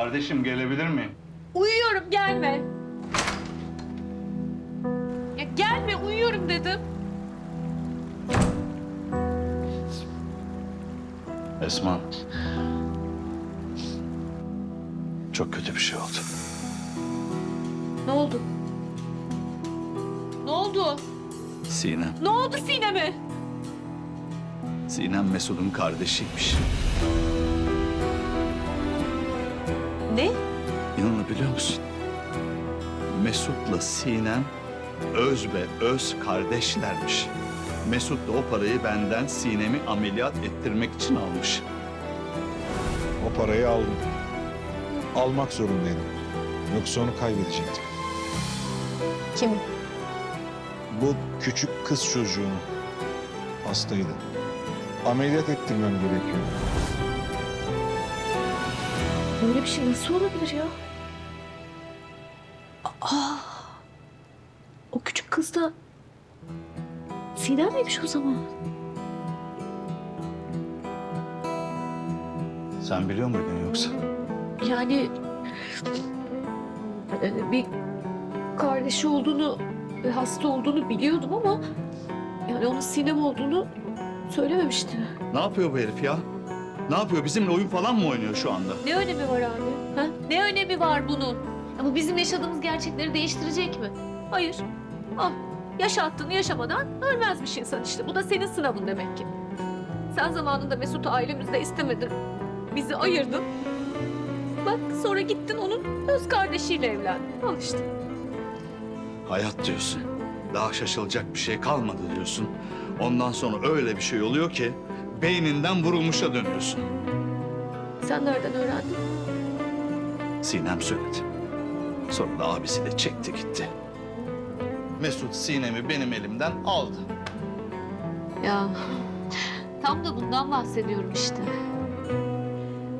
Kardeşim gelebilir miyim? Uyuyorum gelme. Ya gelme uyuyorum dedim. Esma. Çok kötü bir şey oldu. Ne oldu? Ne oldu? Sinem. Ne oldu Sinem'e? Sinem Mesut'un kardeşiymiş. Ne? İnanabiliyor musun? Mesut'la Sinem öz ve öz kardeşlermiş. Mesut da o parayı benden Sinem'i ameliyat ettirmek için almış. O parayı aldım. Almak zorundaydım. Yoksa onu kaybedecektim. Kim? Bu küçük kız çocuğunu hastaydı. Ameliyat ettirmem gerekiyor. Böyle bir şey nasıl olabilir ya? Aa, o küçük kız da Sinem miymiş o zaman? Sen biliyor muydun yoksa? Yani e, bir kardeşi olduğunu, ve hasta olduğunu biliyordum ama yani onun Sinem olduğunu söylememişti. Ne yapıyor bu herif ya? Ne yapıyor? Bizimle oyun falan mı oynuyor şu anda? Ne önemi var abi? Ha? Ne önemi var bunun? Ya bu bizim yaşadığımız gerçekleri değiştirecek mi? Hayır. Ah, yaşattığını yaşamadan ölmezmiş insan işte. Bu da senin sınavın demek ki. Sen zamanında Mesut'u ailemizde istemedin. Bizi ayırdın. Bak sonra gittin onun öz kardeşiyle evlendin. Al işte. Hayat diyorsun. Daha şaşılacak bir şey kalmadı diyorsun. Ondan sonra öyle bir şey oluyor ki beyninden vurulmuşa dönüyorsun. Sen nereden öğrendin? Sinem söyledi. Sonra da abisi de çekti gitti. Mesut Sinem'i benim elimden aldı. Ya tam da bundan bahsediyorum işte.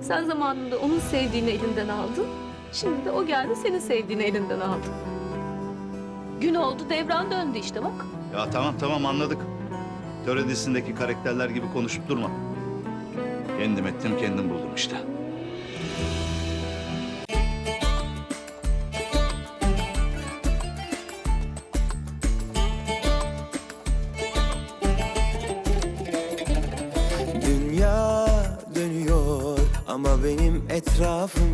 Sen zamanında onun sevdiğini elinden aldın. Şimdi de o geldi senin sevdiğini elinden aldı. Gün oldu devran döndü işte bak. Ya tamam tamam anladık. Töre dizisindeki karakterler gibi konuşup durma. Kendim ettim kendim buldum işte. Dünya dönüyor ama benim etrafım